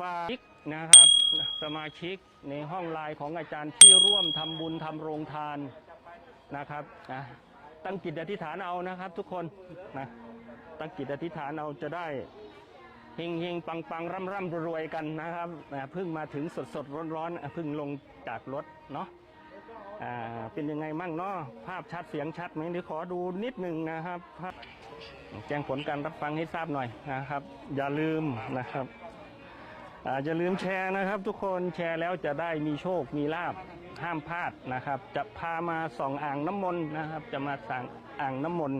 ฝากนะครับสมาชิกในห้องไลน์ของอาจารย์ที่ร่วมทำบุญทำโรงทานนะครับนะตั้งจิตอธิษฐานเอานะครับ ทุกคนนะตั้งจิตอธิษฐานเอาจะได้เฮงเฮงปังปังร่ำร่ำรวยกันนะครับนะเพิ่งมาถึงสดสดร้อนร้อนเพิ่งลงจากรถเนาะอ่าเป็นยังไงมั่งเนาะภาพชัดเสียงชัดไหมเดี๋ยวขอดูนิดหนึ่งนะครับแจ้งผลการรับฟังให้ทราบหน่อยนะครับ อย่าลืมนะครับ อาอย่าลืมแชร์นะครับ ทุกคนแชร์แล้วจะได้มีโชคมีลาบห้ามพลาดนะครับ จะพามาส่องอ่างน้ำมนต์นะครับ จะมาสั่งอ่างน้ำมนต์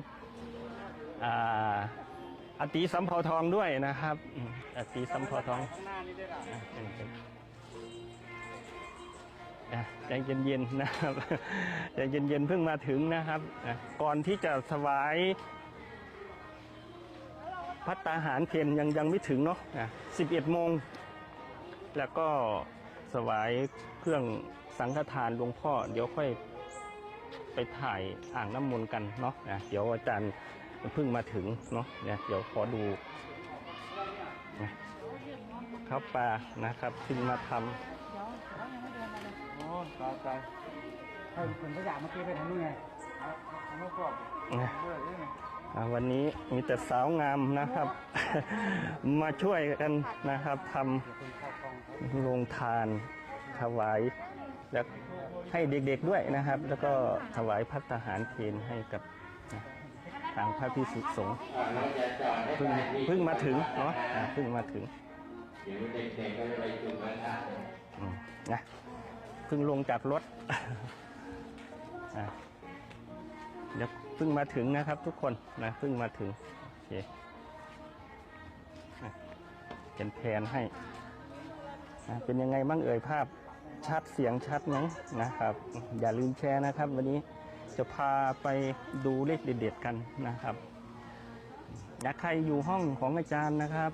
อาอติสัมภาทองด้วยนะครับอติสัมภาทองใจเย็นๆนะครับใจเย็นๆเพิ่งมาถึงนะครับก่อนที่จะถวายพัตตาหารเพนยังยังไม่ถึงเนาะอะ11โมง แล้วก็สวายเครื่องสังฆทานหลวงพ่อ เดี๋ยวค่อยไปถ่ายอ่างน้ำมนต์กันเนาะนะเดี๋ยวอาจารย์เพิ่งมาถึงเนาะเนี่ยเดี๋ยวขอดูนะข้าวปลานะครับเพิ่งมาทโอ้ตายตายให้ผมก็อยากเมื่อกี้ไปทางนู้นไงเอาเอาไม่กรอบำนะเบื่อเลยอะวันนี้มีแต่สาวงามนะครับ มาช่วยกันนะครับทำ เดี๋ยวคุณเข้ากล้องครับ โรงทานถวายแล้วให้เด็กๆด้วยนะครับ แล้วก็ถวายพัฒหารเพลให้กับทางพระพิสุสงฆ์เพิ่งเพิ่งมาถึงเนาะเพิ่งมาถึงนะเพิ่งลงจากรถอะเดี๋ยวเพิ่งมาถึงนะครับ ทุกคนนะเพิ่งมาถึงโอเคอะเป็นแผนให้ นะเป็นยังไงบ้างเอ่ยภาพชัดเสียงชัดไหมนะครับ อย่าลืมแชร์นะครับ วันนี้จะพาไปดูเลขเด็ดๆกันนะครับอยากใครอยู่ห้องของอาจารย์นะครับ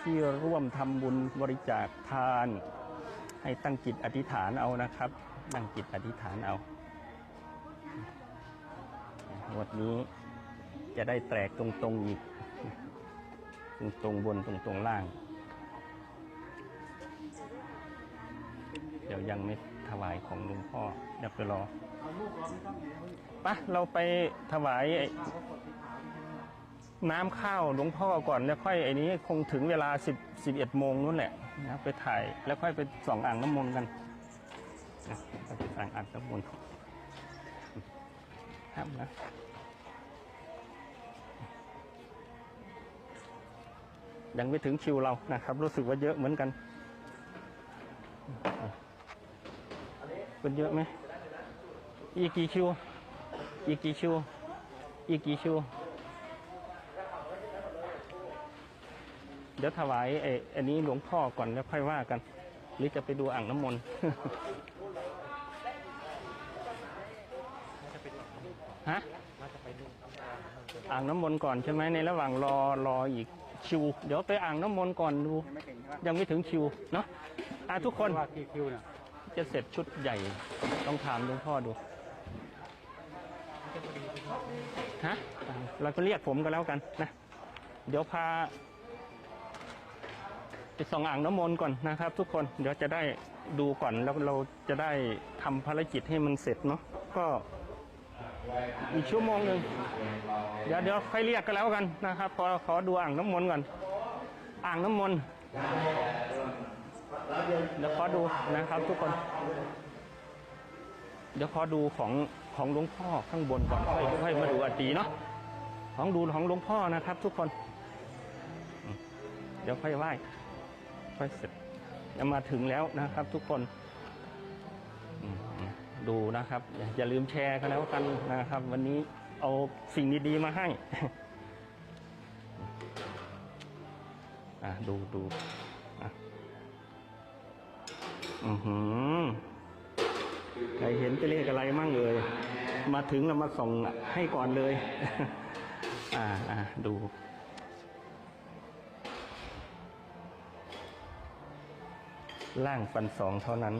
ที่ร่วมทำบุญบริจาคทาน ให้ตั้งจิตอธิษฐานเอานะครับ ตั้งจิตอธิษฐานเอาวันนี้จะได้แตกตรงๆอีก ตรงๆบนตรงๆล่าง เดี๋ยวยังไม่ถวายของหลวงพ่อเดี๋ยวไปรอปะเราไปถวายไอ้น้ำข้าวหลวงพ่อก่อนแล้วค่อยไอ้นี้คงถึงเวลา10 11โมงนู้นแหละนะไปถ่ายแล้วค่อยไปส่องอ่างน้ำมนต์กันนะไปส่องอ่างน้ำมนต์ห้ามนะยังไม่ถึงคิวเรานะครับ รู้สึกว่าเยอะเหมือนกัน คนเยอะไหมอีกกี่คิว อีกกี่คิว อีกกี่คิว เดี๋ยวถวายไอ้อันนี้หลวงพ่อก่อนแล้วค่อยว่ากัน หรือจะไปดูอ่างน้ำมนต์ฮะอ่างน้ำมนต์ก่อนใช่ไหมในระหว่างรอรออีกคิว เดี๋ยวไปอ่างน้ำมนต์ก่อนดู ยังไม่ถึงคิวเนาะอะทุกคนว่ากี่คิวเนี่ย จะเสร็จชุดใหญ่ ต้องถามหลวงพ่อดู ฮะ เราก็เรียกผมก็แล้วกันนะ เดี๋ยวพาไปส่องอ่างน้ำมนต์ก่อนนะครับ ทุกคน เดี๋ยวจะได้ดูก่อนแล้วเราจะได้ทำภารกิจให้มันเสร็จเนาะ ก็อีกชั่วโมงหนึ่งเดี๋ยวเดี๋ยวค่อยเรียกกันแล้วกันนะครับ พอขอดูอ่างน้ำมนต์ก่อน อ่างน้ำมนต์ เดี๋ยวขอดูนะครับทุกคน เดี๋ยวขอดูของของหลวงพ่อข้างบนก่อนค่อยค่อยมาดูอาตีเนาะของดูของหลวงพ่อนะครับ ทุกคน เดี๋ยวค่อยไหว้ค่อยเสร็จจะมาถึงแล้วนะครับ ทุกคนดูนะครับ อย่าอย่าลืมแชร์กันแล้วกันนะครับ วันนี้เอาสิ่งดีๆมาให้อะดูดูอะ อือหือใครเห็นเป็นเลขอะไรมั่งเลยมาถึงแล้วมาส่งให้ก่อนเลย อ่าอ่าดูล่างฟันสองเท่านั้น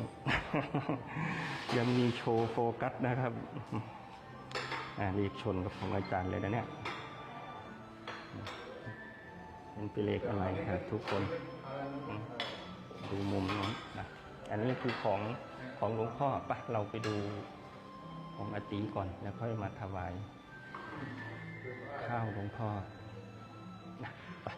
ยังมีโชว์โฟกัสนะครับ อ่ารีบชนกับของอาจารย์เลยนะเนี่ยเป็นเปเลขอะไรครับทุกคน ดูมุมนี้นะ อันนี้คือของของหลวงพ่อปะเราไปดูของอาตีก่อนแล้วค่อยมาถวาย ข้าวหลวงพ่อนะไป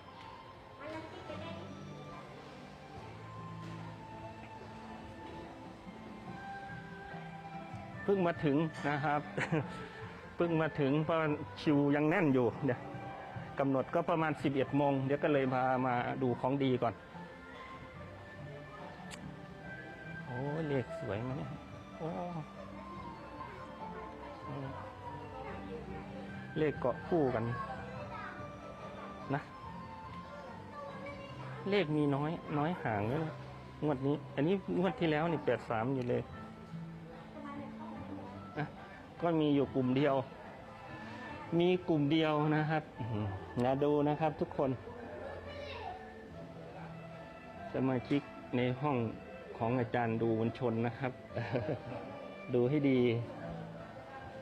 เพิ่งมาถึงนะครับเพิ่งมาถึงเพราะคิวยังแน่นอยู่เดี๋ยวกำหนดก็ประมาณ 11โมงเดี๋ยวก็เลยพามาดูของดีก่อน เลขสวยไหมเนี่ยโอ้เลขเกาะคู่กัน นะ เลขมีน้อย น้อยห่างเลยงวดนี้ อันนี้งวดที่แล้วนี่แปดสามอยู่เลยนะก็มีอยู่กลุ่มเดียว มีกลุ่มเดียวนะครับนะดูนะครับทุกคน สมาชิกในห้อง ของอาจารย์ดูมวลชนนะครับ ดูให้ดี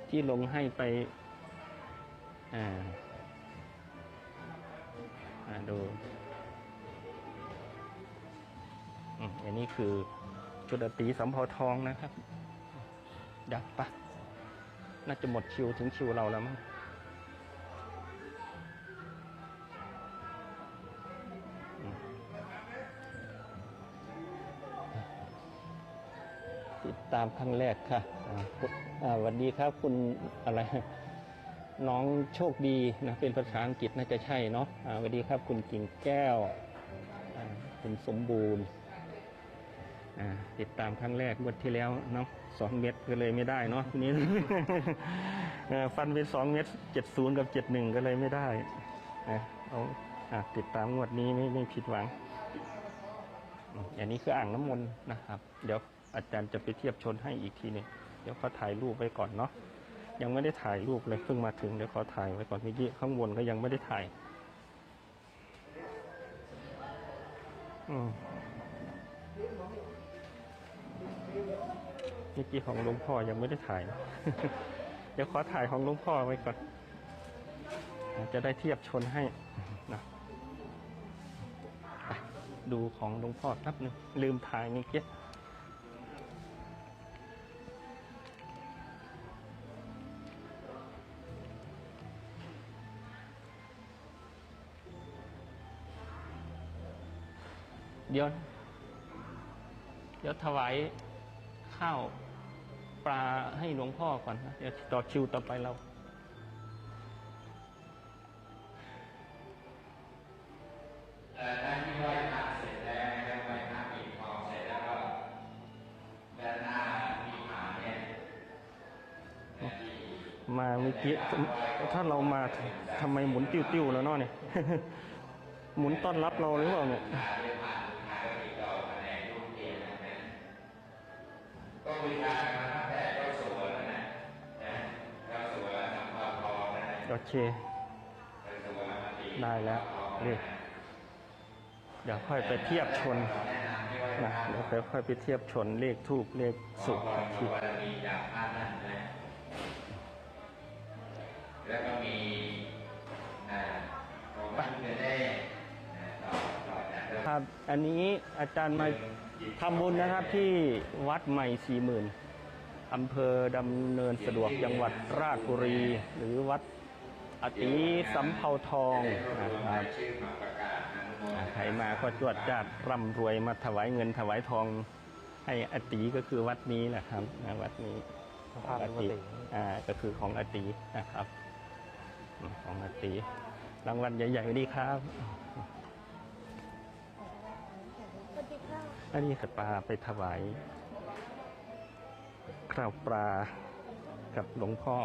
ที่ลงให้ไป อ่า อ่าดูอันนี้คือชุดตีสำเภาทองนะครับ ดับปะน่าจะหมดคิวถึงคิวเราแล้วมั้ง ตามครั้งแรกค่ะสวัสดีครับคุณอะไร น้องโชคดีนะเป็นภาษาอังกฤษน่าจะใช่เนาะสวัสดีครับ คุณกิ่งแก้วคุณสมบูรณ์ติดตามครั้งแรกงวดที่แล้วเนาะสองเม็ดก็เลยไม่ได้เนาะทีนี้ฟันไปสองเม็ดเจ็ดศูนย์กับเจ็ดหนึ่งก็เลยไม่ได้เอาอะติดตามงวดนี้ไม่ไม่ผิดหวัง อันนี้คืออ่างน้ำมนต์นะครับ เดี๋ยวอาจารย์จะไปเทียบชนให้อีกทีหนึงเดี๋ยวเขาถ่ายรูปไว้ก่อนเนาะยังไม่ได้ถ่ายรูปเลยเพิ่งมาถึงเดี๋ยวขอถ่ายไว้ก่อนเมื่อกี้ข้างบนก็ยังไม่ได้ถ่าย อืมเมื่อกี้ของหลวงพ่อยังไม่ได้ถ่าย เดี๋ยวขอถ่ายของหลวงพ่อไว้ก่อน จะได้เทียบชนให้นะไปดูของหลวงพ่อแป๊บหนึงลืมถ่ายเมื่อกี้ ยวเดี๋ยวถวายข้าวปลาให้หลวงพ่อก่อนนะเดี๋ยวต่อคิวต่อไปเราเอ่อท่านที่ไหว้พระเสร็จแล้วนะครับไหว้พระปิดทองเสร็จแล้วก็ด้านหน้ามีผาเนี่ยนะที่มาเมื่อกี้ถ้าเรามาทำไมหมุนติ้วๆแล้วเนาะเนี่ย หมุนต้อนรับเราหรือเปล่าเนี่ยพาด้วยผ่านพาด้วยดอกแผนกรูปเทียนนะ กากันมาตั้งแต่เจ้าสัวแล้วนะนะเจ้าสัวสัมภาทอนะโอเคเจ้าสัวมาตีได้แล้วเลขเดี๋ยวค่อยไปเทียบชนนะนำที่ไหว้พนะระเดี๋ยวไปค่อยไปเทียบชนเลขทูบเลขสุขขบทีารมีจากพระท่านนะแล้วก็มีอ่าของพระพุทธเจ้ต่อต่อจากเดิม ครับ อันนี้อาจารย์มาทำบุญนะครับที่วัดใหม่สี่หมื่นอำเภอดำเนินสะดวกจังหวัดราชบุรี หรือวัดอติสำเภาทองนะครับชื่อมาประกาศอนุโมทนาใครมาก็จวดจาดร่ำรวยมาถวายเงินถวายทองให้อติก็คือวัดนี้แหละครับนะวัดนี้ภาพอปกติติอ่าก็คือของอตินะครับอืมของอติรางวัลใหญ่ๆนี่ครับ อันนี้ขัดปลาไปถวายข้าวปลากับหลวงพ่อ